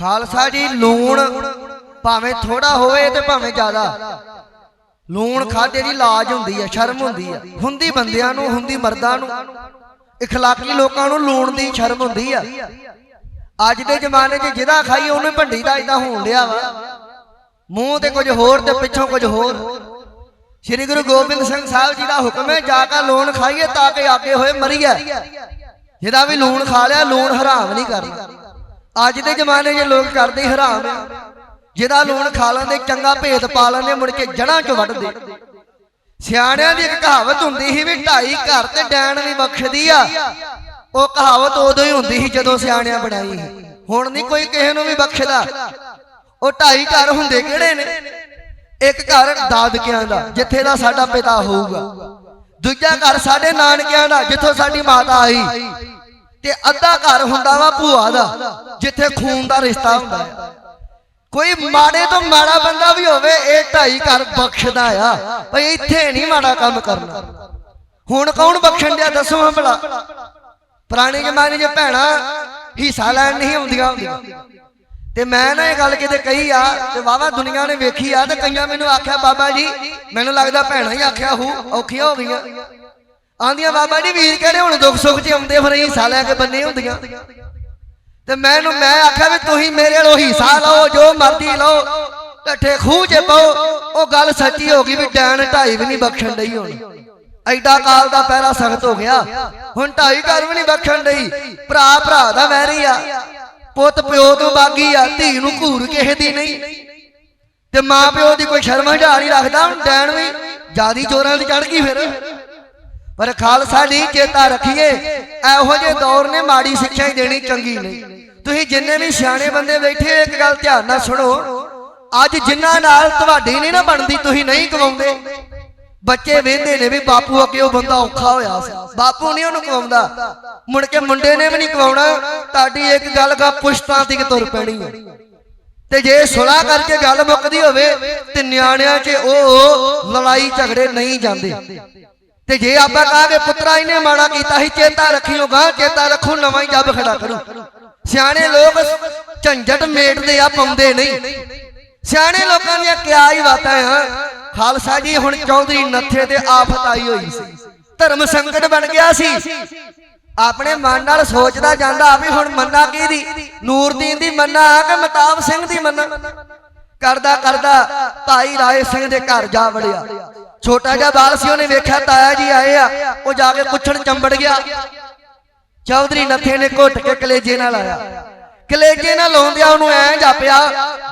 ਖਾਲਸਾ ਜੀ, ਲੂਣ ਭਾਵੇਂ ਥੋੜਾ ਹੋਵੇ ਤੇ ਭਾਵੇਂ ਜ਼ਿਆਦਾ। ਲੂਣ ਖਾਦੇ ਦੀ ਲਾਜ ਹੁੰਦੀ ਹੈ ਸ਼ਰਮ ਹੁੰਦੀ ਹੈ ਹੁੰਦੀ ਬੰਦਿਆਂ ਨੂੰ, ਹੁੰਦੀ ਮਰਦਾਂ ਨੂੰ। ਇਖਲਾਕੀ ਲੋਕਾਂ ਨੂੰ ਲੂਣ ਦੀ ਸ਼ਰਮ ਹੁੰਦੀ ਆ। ਅੱਜ ਦੇ ਜ਼ਮਾਨੇ 'ਚ ਜਿਹਦਾ ਖਾਈ ਉਹਨੂੰ ਭੰਡੀ ਦਾ ਇਦਾਂ ਹੋਣ ਲਿਆ ਵਾ। ਮੂੰਹ ਤੇ ਕੁਝ ਹੋਰ ਤੇ ਪਿੱਛੋਂ ਕੁਝ ਹੋਰ। ਸ੍ਰੀ ਗੁਰੂ ਗੋਬਿੰਦ ਸਿੰਘ ਸਾਹਿਬ ਜੀ ਦਾ ਹੁਕਮ ਹੈ, ਜਾ ਕੇ ਲੂਣ ਖਾਈਏ ਤਾਂ ਕਿ ਆਗੇ ਹੋਏ ਮਰੀਏ। ਜਿਹਦਾ ਵੀ ਲੂਣ ਖਾ ਲਿਆ, ਲੂਣ ਹਰਾਮ ਨਹੀਂ ਕਰਦਾ ਅੱਜ ਦੇ ਜ਼ਮਾਨੇ 'ਚ ਲੋਕ ਕਰਦੇ ਹੀ ਹਰਾਮ ਜਿਹਦਾ ਲੂਣ ਖਾ ਲੈਂਦੇ, ਚੰਗਾ ਭੇਦ ਪਾ ਲੈਂਦੇ, ਮੁੜ ਕੇ ਜੜਾਂ 'ਚ ਵੱਢਦੇ। ਸਿਆਣਿਆਂ ਦੀ ਇੱਕ ਕਹਾਵਤ ਹੁੰਦੀ ਸੀ ਵੀ ਢਾਈ ਘਰ ਤੇ ਡੈਣ ਵੀ ਬਖਸ਼ਦੀ ਆ। ਉਹ ਕਹਾਵਤ ਉਦੋਂ ਹੀ ਹੁੰਦੀ ਸੀ ਜਦੋਂ ਸਿਆਣਿਆਂ ਬਣਾਈ ਹੁਣ ਨਹੀਂ ਕੋਈ ਕਿਸੇ ਨੂੰ ਵੀ ਬਖਸ਼ਦਾ। ਉਹ ਢਾਈ ਘਰ ਹੁੰਦੇ ਕਿਹੜੇ ਨੇ? ਇੱਕ ਘਰ ਦਾਦਕਿਆਂ ਦਾ, ਜਿੱਥੇ ਦਾ ਸਾਡਾ ਪਿਤਾ ਹੋਊਗਾ। ਦੂਜਾ ਘਰ ਸਾਡੇ ਨਾਨਕਿਆਂ ਦਾ, ਜਿੱਥੋਂ ਸਾਡੀ ਮਾਤਾ ਆਈ। ਤੇ ਅੱਧਾ ਘਰ ਹੁੰਦਾ ਵਾ ਭੂਆ ਦਾ, ਜਿੱਥੇ ਖੂਨ ਦਾ ਰਿਸ਼ਤਾ ਹੁੰਦਾ ਹੈ ਕੋਈ ਮਾੜੇ ਤੋਂ ਮਾੜਾ ਬੰਦਾ ਵੀ ਹੋਵੇ, ਇਹ ਢਾਈ ਘਰ ਬਖਸ਼ਦਾ ਆ। ਭਈ ਇੱਥੇ ਨਹੀਂ ਮਾੜਾ ਕੰਮ ਕਰਨਾ। ਹੁਣ ਕੌਣ ਬਖਸ਼ਣ ਦਿਆ ਦੱਸੋ ਹਾਂ ਭਲਾ। ਪੁਰਾਣੇ ਜ਼ਮਾਨੇ 'ਚ ਭੈਣਾ ਹਿੱਸਾ ਲੈਣ ਨਹੀਂ ਆਉਂਦੀਆਂ ਹੁੰਦੀਆਂ। ਤੇ ਮੈਂ ਨਾ ਇਹ ਗੱਲ ਕਿਤੇ ਕਹੀ ਆ, ਤੇ ਵਾਵਾ ਦੁਨੀਆ ਨੇ ਵੇਖੀ ਆ, ਤੇ ਕਈਆਂ ਮੈਨੂੰ ਆਖਿਆ, ਬਾਬਾ ਜੀ, ਮੈਨੂੰ ਲੱਗਦਾ ਭੈਣਾ ਹੀ ਆਖਿਆ ਹੂ, ਔਖੀਆਂ ਹੋ ਗਈਆਂ। ਆਂਦੀਆਂ, ਬਾਬਾ ਜੀ, ਵੀਰ ਕਿਹੜੇ ਹੁਣ ਦੁੱਖ ਸੁੱਖ 'ਚ ਆਉਂਦੇ ਫਿਰ ਹਿੱਸਾ ਲੈ ਕੇ ਬੰਨੇ ਹੁੰਦੀਆਂ। ਤੇ ਮੈਨੂੰ, ਮੈਂ ਆਖਿਆ ਵੀ ਤੁਸੀਂ ਮੇਰੇ ਵੱਲੋਂ ਹਿੱਸਾ ਲਓ, ਜੋ ਮਰਜ਼ੀ ਲਓ ਟੱਠੇ ਖੂਹ 'ਚ ਪਾਓ। ਉਹ ਗੱਲ ਸੱਚੀ ਹੋ ਗਈ ਵੀ ਡੈਣ ਢਾਈ ਵੀ ਨਹੀਂ ਬਖਸ਼ਣ ਡਈ ਹੁਣ। ਐਡਾ ਕਾਲ ਦਾ ਪਹਿਰਾ ਸਖਤ ਹੋ ਗਿਆ। ਹੁਣ ਢਾਈ ਘਰ ਵੀ ਨਹੀਂ ਬਖਸ਼ਣ ਡਈ। ਭਰਾ ਭਰਾ ਦਾ ਵੈਰੀ ਆ। ਪੁੱਤ, ਪਿਓ ਤੋਂ ਬਾਗੀ ਆ, ਧੀ ਨੂੰ ਘੂਰ ਕਿਸੇ ਦੀ ਨਹੀਂ। ਤੇ ਮਾਂ, ਪਿਓ ਦੀ ਕੋਈ ਸ਼ਰਮ ਹਜਾ ਨਹੀਂ ਰੱਖਦਾ, ਹੁਣ ਡੈਣ ਵੀ ਜਿਆਦੀ ਚੋਰਾਂ ਦੀ ਚੜ ਗਈ ਫਿਰ। ਪਰ ਖਾਲਸਾ ਦੀ ਚੇਤਾ ਰੱਖੀਏ, ਇਹੋ ਜਿਹੇ ਦੌਰ ਨੇ ਮਾੜੀ ਸਿੱਖਿਆ ਹੀ ਦੇਣੀ ਚੰਗੀ ਨਹੀਂ। ਤੁਸੀਂ ਜਿੰਨੇ ਵੀ ਸਿਆਣੇ ਬੰਦੇ ਬੈਠੇ, ਇੱਕ ਗੱਲ ਧਿਆਨ ਨਾਲ ਸੁਣੋ। ਅੱਜ ਜਿਨ੍ਹਾਂ ਨਾਲ ਤੁਹਾਡੀ ਨਹੀਂ ਨਾ ਬਣਦੀ, ਤੁਸੀਂ ਨਹੀਂ ਕਵਾਉਂਦੇ ਬੱਚੇ ਵੇਂਦੇ ਨੇ ਵੀ ਬਾਪੂ ਅੱਗੇ ਉਹ ਬੰਦਾ ਔਖਾ ਹੋਇਆ ਸੀ। ਬਾਪੂ ਨਹੀਂ ਉਹਨੂੰ ਕਵਾਉਂਦਾ ਮੁੜ ਕੇ ਮੁੰਡੇ ਨੇ ਵੀ ਨਹੀਂ ਕਵਾਉਣਾ ਤੁਹਾਡੀ ਇੱਕ ਗੱਲ ਗਾ, ਪੁਸ਼ਤਾਂ ਦੀ ਤੁਰ ਪੈਣੀ ਹੈ ਤੇ ਜੇ ਸੁਲਾ ਕਰਕੇ ਗੱਲ ਮੁੱਕਦੀ ਹੋਵੇ, ਤੇ ਨਿਆਣਿਆਂ 'ਚ ਉਹ ਲੜਾਈ ਝਗੜੇ ਨਹੀਂ ਜਾਂਦੇ। ਤੇ ਜੇ ਆਪਾਂ ਕਹਾਂਗੇ ਪੁੱਤਰਾ ਇਹਨੇ ਮਾੜਾ ਕੀਤਾ ਸੀ, ਚੇਤਾ ਰੱਖਿਓ ਗਾਂ ਚੇਤਾ ਰੱਖੂ, ਨਵਾਂ ਹੀ ਜੱਬ ਖੜਾ ਕਰੂ। ਸਿਆਣੇ ਲੋਕ ਝੰਜਟ ਮੇਟਦੇ ਆ, ਪਾਉਂਦੇ ਨਹੀਂ। ਸਿਆਣੇ ਲੋਕਾਂ ਦੀਆਂ ਕਿਆ ਹੀ ਬਾਤਾਂ ਆ। ਖਾਲਸਾ ਜੀ ਹੁਣ ਚੌਧਰੀ ਨੱਥੇ ਤੇ ਆਫਤ ਆਈ ਹੋਈ ਸੀ। ਧਰਮ ਸੰਕਟ ਬਣ ਗਿਆ ਸੀ। ਆਪਣੇ ਮਨ ਨਾਲ ਸੋਚਦਾ ਜਾਂਦਾ ਵੀ ਹੁਣ ਮੰਨਾ ਕਿਹਦੀ? ਨੂਰਦੀਨ ਦੀ ਮੰਨਾ ਆ ਕਿ ਮਤਾਬ ਸਿੰਘ ਦੀ ਮੰਨਾ? ਕਰਦਾ ਕਰਦਾ ਭਾਈ ਰਾਏ ਸਿੰਘ ਦੇ ਘਰ ਜਾ ਵੜਿਆ। ਛੋਟਾ ਜਿਹਾ ਬਾਲ ਸੀ, ਉਹਨੇ ਵੇਖਿਆ, ਤਾਇਆ ਜੀ ਆਏ ਆ, ਉਹ ਜਾ ਕੇ ਪੁੱਛਣ ਚੰਬੜ ਗਿਆ। ਚੌਧਰੀ ਨੱਥੇ ਨੇ ਘੁੱਟ ਕੇ ਕਲੇਜੇ ਨਾਲ ਆਇਆ। ਕਲੇਜੇ ਨਾਲ ਲਾਉਂਦਿਆ ਉਹਨੂੰ ਐਂ ਜਾਪਿਆ,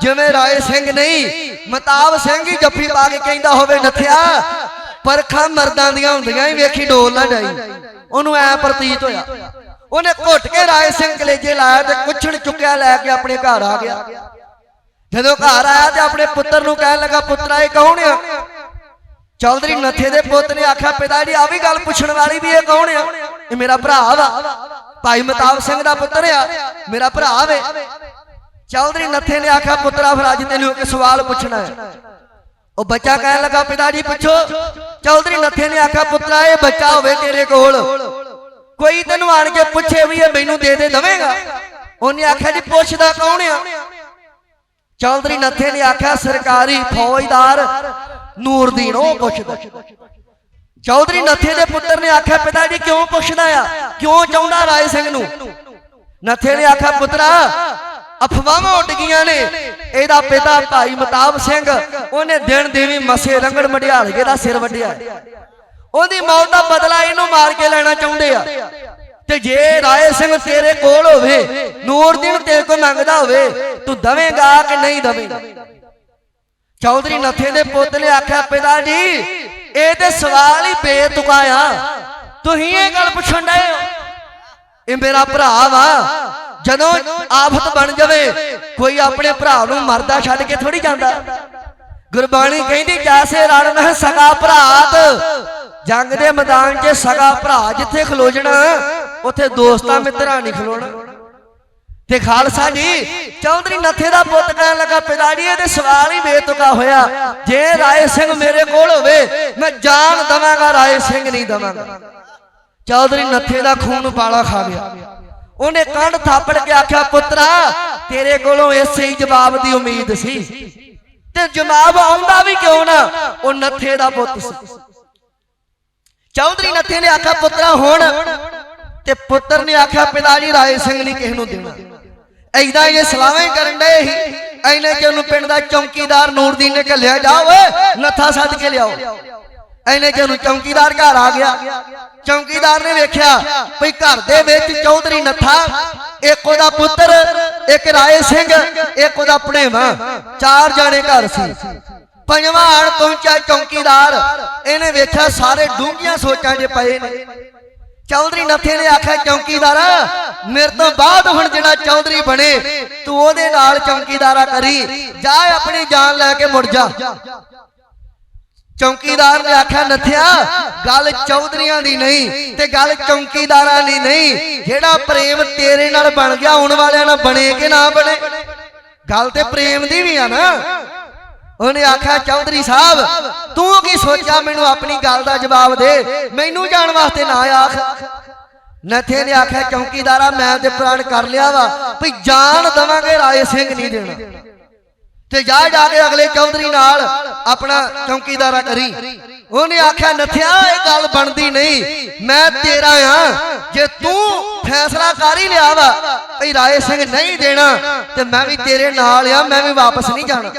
ਜਿਵੇਂ ਰਾਏ ਸਿੰਘ ਨਹੀਂ, ਮਤਾਬ ਸਿੰਘ ਹੀ ਜੱਫੀ ਪਾ ਕੇ ਕਹਿੰਦਾ ਹੋਵੇ ਨੱਥਿਆ, ਪਰਖਾਂ ਮਰਦਾਂ ਦੀਆਂ ਹੁੰਦੀਆਂ ਹੀ, ਵੇਖੀ ਡੋਲ ਨਾ ਜਾਈ ਉਹਨੂੰ ਐ ਪ੍ਰਤੀਤ ਹੋਇਆ। ਉਹਨੇ ਘੁੱਟ ਕੇ ਰਾਏ ਸਿੰਘ ਕਲੇਜੇ ਲਾਇਆ ਤੇ ਕੁੱਛੜ ਚੁੱਕਿਆ ਲੈ ਕੇ ਆਪਣੇ ਘਰ ਆ ਗਿਆ। ਜਦੋਂ ਘਰ ਆਇਆ ਤੇ ਆਪਣੇ ਪੁੱਤਰ ਨੂੰ ਕਹਿਣ ਲੱਗਾ, ਪੁੱਤਰਾ, ਇਹ ਕੌਣ ਆ? ਚੌਧਰੀ ਨੱਥੇ ਦੇ ਪੁੱਤ ਨੇ ਆਖਿਆ ਪਿਤਾ ਜੀ ਆ ਵੀ ਗੱਲ ਪੁੱਛਣ ਵਾਲੀ ਵੀ ਇਹ ਕੌਣ ਆ? ਇਹ ਮੇਰਾ ਭਰਾ ਵਾ। ਭਾਈ ਮਤਾਬ ਸਿੰਘ ਦਾ ਪੁੱਤਰ ਆ। ਮੇਰਾ ਭਰਾ ਵੇ। ਚੌਧਰੀ ਨੱਥੇ ਨੇ ਆਖਿਆ ਪੁੱਤਰਾ ਫਿਰ ਅੱਜ ਤੈਨੂੰ ਇੱਕ ਸਵਾਲ ਪੁੱਛਣਾ ਹੈ। ਉਹ ਬੱਚਾ ਕਹਿਣ ਲੱਗਾ ਪਿਤਾ ਜੀ ਪੁੱਛੋ। ਚੌਧਰੀ ਨੱਥੇ ਨੇ ਆਖਿਆ ਪੁੱਤਰਾ ਇਹ ਬੱਚਾ ਹੋਵੇ ਤੇਰੇ ਕੋਲ। ਕੋਈ ਤੈਨੂੰ ਆਣ ਕੇ ਪੁੱਛੇ ਵੀ ਇਹ ਮੈਨੂੰ ਦੇ ਦੇ ਦਵੇਂਗਾ? ਉਹਨੇ ਆਖਿਆ ਜੀ ਪੁੱਛਦਾ ਕੌਣ ਆ? ਚੌਧਰੀ ਨੱਥੇ ਨੇ ਆਖਿਆ ਸਰਕਾਰੀ ਫੌਜਦਾਰ। ਨੂਰਦੀਨ ਉਹ ਪੁੱਛਦਾ। ਚੌਧਰੀ ਨੱਥੇ ਦੇ ਪੁੱਤਰ ਨੇ ਆਖਿਆ, ਪਿਤਾ ਜੀ ਕਿਉਂ ਪੁੱਛਦਾ ਆ? ਕਿਉਂ ਚਾਹੁੰਦਾ ਰਾਏ ਸਿੰਘ ਨੂੰ? ਨੱਥੇ ਨੇ ਆਖਿਆ, ਪੁੱਤਰਾ, ਅਫਵਾਹਾਂ ਉੱਡ ਗਈਆਂ ਨੇ। ਇਹਦਾ ਪਿਤਾ ਭਾਈ ਮਤਾਬ ਸਿੰਘ, ਉਹਨੇ ਦਿਨ ਦੇਵੀ ਮਸੇ ਰੰਗੜ ਮੜਿਆਲਗੇ ਦਾ ਸਿਰ ਵੱਢਿਆ। ਉਹਦੀ ਮੌਤ ਦਾ ਬਦਲਾ ਇਹਨੂੰ ਮਾਰ ਕੇ ਲੈਣਾ ਚਾਹੁੰਦੇ ਆ। ਤੇ ਜੇ ਰਾਏ ਸਿੰਘ ਤੇਰੇ ਕੋਲ ਹੋਵੇ ਨੂਰਦੀਨ ਤੇਰੇ ਕੋਲ ਮੰਗਦਾ ਹੋਵੇ, ਤੂੰ ਦਵੇਂਗਾ ਕਿ ਨਹੀਂ ਦਵੇਂਗਾ? ਚੌਧਰੀ ਨੱਥੇ ਦੇ ਪੁੱਤ ਨੇ ਆਖਿਆ, ਪਿਤਾ ਜੀ, ਇਹ ਤੇ ਸਵਾਲ ਹੀ ਬੇਤੁਕਾ ਆ ਤੁਸੀਂ ਇਹ ਗੱਲ ਪੁੱਛਣ ਡਏ ਹੋ। ਇਹ ਮੇਰਾ ਭਰਾ ਵਾ। ਜਦੋਂ ਆਫਤ ਬਣ ਜਾਵੇ, ਕੋਈ ਆਪਣੇ ਭਰਾ ਨੂੰ ਮਰਦਾ ਛੱਡ ਕੇ ਥੋੜੀ ਜਾਂਦਾ। ਗੁਰਬਾਣੀ ਕਹਿੰਦੀ, ਜੈਸੇ ਰਣ ਮਹਿ ਸਗਾ ਭਰਾਤ। ਜੰਗ ਦੇ ਮੈਦਾਨ 'ਚ ਸਗਾ ਭਰਾ ਜਿੱਥੇ ਖਲੋਜਣਾ, ਉੱਥੇ ਦੋਸਤਾਂ ਮਿੱਤਰਾਂ ਨਹੀਂ ਖਲੋਣਾ। ਤੇ ਖਾਲਸਾ ਜੀ ਚੌਧਰੀ ਨੱਥੇ ਦਾ ਪੁੱਤ ਕਹਿਣ ਲੱਗਾ ਪਿਤਾ ਜੀ ਇਹਦੇ ਸਵਾਲ ਹੀ ਬੇਤੁਕਾ ਹੋਇਆ। ਜੇ ਰਾਏ ਸਿੰਘ ਮੇਰੇ ਕੋਲ ਹੋਵੇ ਮੈਂ ਜਾਨ ਦਵਾਂਗਾ ਰਾਏ ਸਿੰਘ ਨਹੀਂ ਦਵਾਂਗਾ। ਚੌਧਰੀ ਨੱਥੇ ਦਾ ਖੂਨ ਪਾਲਾ ਖਾ ਗਿਆ। ਉਹਨੇ ਕੰਨ ਥਾਪੜ ਕੇ ਆਖਿਆ ਪੁੱਤਰਾ ਤੇਰੇ ਕੋਲੋਂ ਇਸੇ ਹੀ ਜਵਾਬ ਦੀ ਉਮੀਦ ਸੀ। ਤੇ ਜਵਾਬ ਆਉਂਦਾ ਵੀ ਕਿਉਂ ਨਾ? ਉਹ ਨੱਥੇ ਦਾ ਪੁੱਤ ਸੀ। ਚੌਧਰੀ ਨੱਥੇ ਨੇ ਆਖਿਆ ਪੁੱਤਰਾ ਹੁਣ। ਤੇ ਪੁੱਤਰ ਨੇ ਆਖਿਆ ਪਿਤਾ ਜੀ ਰਾਏ ਸਿੰਘ ਨਹੀਂ ਕਿਸ ਨੂੰ ਦੇਣਾ। ਐਦਾਂ ਇਹ ਸਲਾਹਾਂ ਕਰਨ ਡਏ ਸੀ। ਐਨੇ ਕਿ ਉਹਨੂੰ ਪਿੰਡ ਦਾ ਚੌਕੀਦਾਰ ਨੂਰਦੀਨ ਨੇ ਘੱਲਿਆ ਜਾ ਓਏ, ਨੱਥਾ ਸੱਦ ਕੇ ਲਿਆਓ। ਐਨੇ ਕਿ ਉਹਨੂੰ ਚੌਕੀਦਾਰ ਘਰ ਆ ਗਿਆ। ਚੌਕੀਦਾਰ ਨੇ ਵੇਖਿਆ ਭਈ ਘਰ ਦੇ ਵਿੱਚ ਚੌਧਰੀ ਨੱਥਾ, ਇੱਕ ਉਹਦਾ ਪੁੱਤਰ, ਇੱਕ ਰਾਏ ਸਿੰਘ, ਇੱਕ ਉਹਦਾ ਭਣੇਵਾ, ਚਾਰ ਜਾਣੇ ਘਰ ਸੀ। ਪੰਜਵਾਂ ਆਣ ਪਹੁੰਚਿਆ ਚੌਕੀਦਾਰ। ਇਹਨੇ ਵੇਖਿਆ ਸਾਰੇ ਡੂੰਘੀਆਂ ਸੋਚਾਂ 'ਚ ਪਏ ਨੇ। ਚੌਧਰੀ ਨੱਥੇ ਨੇ ਆਖਿਆ, ਚੌਕੀਦਾਰਾ, ਮੇਰੇ ਤੋਂ ਬਾਅਦ ਹੁਣ ਜਿਹੜਾ ਚੌਧਰੀ ਬਣੇ, ਤੂੰ ਉਹਦੇ ਨਾਲ ਚੌਕੀਦਾਰਾ ਕਰੀ, ਜਾ ਆਪਣੀ ਜਾਨ ਲੈ ਕੇ ਮੁੜ ਜਾ। ਚੌਕੀਦਾਰ ਨੇ ਆਖਿਆ, ਨਥਿਆ, ਗੱਲ ਚੌਧਰੀਆਂ ਦੀ ਨਹੀਂ ਤੇ ਗੱਲ ਚੌਕੀਦਾਰਾਂ ਦੀ ਨਹੀਂ, ਜਿਹੜਾ ਪ੍ਰੇਮ ਤੇਰੇ ਨਾਲ ਬਣ ਗਿਆ ਆਉਣ ਵਾਲਿਆਂ ਨਾਲ ਬਣੇ ਕਿ ਨਾ ਬਣੇ? ਗੱਲ ਤੇ ਪ੍ਰੇਮ ਦੀ ਵੀ ਆ ਨਾ। ਉਹਨੇ ਆਖਿਆ, ਚੌਧਰੀ ਸਾਹਿਬ, ਤੂੰ ਕੀ ਸੋਚਿਆ ਮੈਨੂੰ ਆਪਣੀ ਗੱਲ ਦਾ ਜਵਾਬ ਦੇ? ਮੈਨੂੰ ਜਾਣ ਵਾਸਤੇ ਨਾ ਆਖ। ਨਥੇ ਨੇ ਆਖਿਆ, ਚੌਕੀਦਾਰਾ, ਮੈਂ ਤੇ ਪ੍ਰਾਣ ਕਰ ਲਿਆ ਵਾ, ਭਈ ਜਾਨ ਦਵਾਂਗੇ, ਰਾਏ ਸਿੰਘ ਨਹੀਂ ਦੇਣਾ। ਤੇ ਜਾ ਜਾ ਕੇ ਅਗਲੇ ਚੌਧਰੀ ਨਾਲ ਆਪਣਾ ਚੌਕੀਦਾਰਾ ਕਰੀ। ਉਹਨੇ ਆਖਿਆ, ਨਥਿਆ, ਇਹ ਗੱਲ ਬਣਦੀ ਨਹੀਂ। ਮੈਂ ਤੇਰਾ ਆ। ਜੇ ਤੂੰ ਫੈਸਲਾ ਕਰ ਹੀ ਲਿਆ ਵਾ, ਭਈ ਰਾਏ ਸਿੰਘ ਨਹੀਂ ਦੇਣਾ, ਤੇ ਮੈਂ ਵੀ ਤੇਰੇ ਨਾਲ ਆ, ਮੈਂ ਵੀ ਵਾਪਸ ਨਹੀਂ ਜਾਣਾ।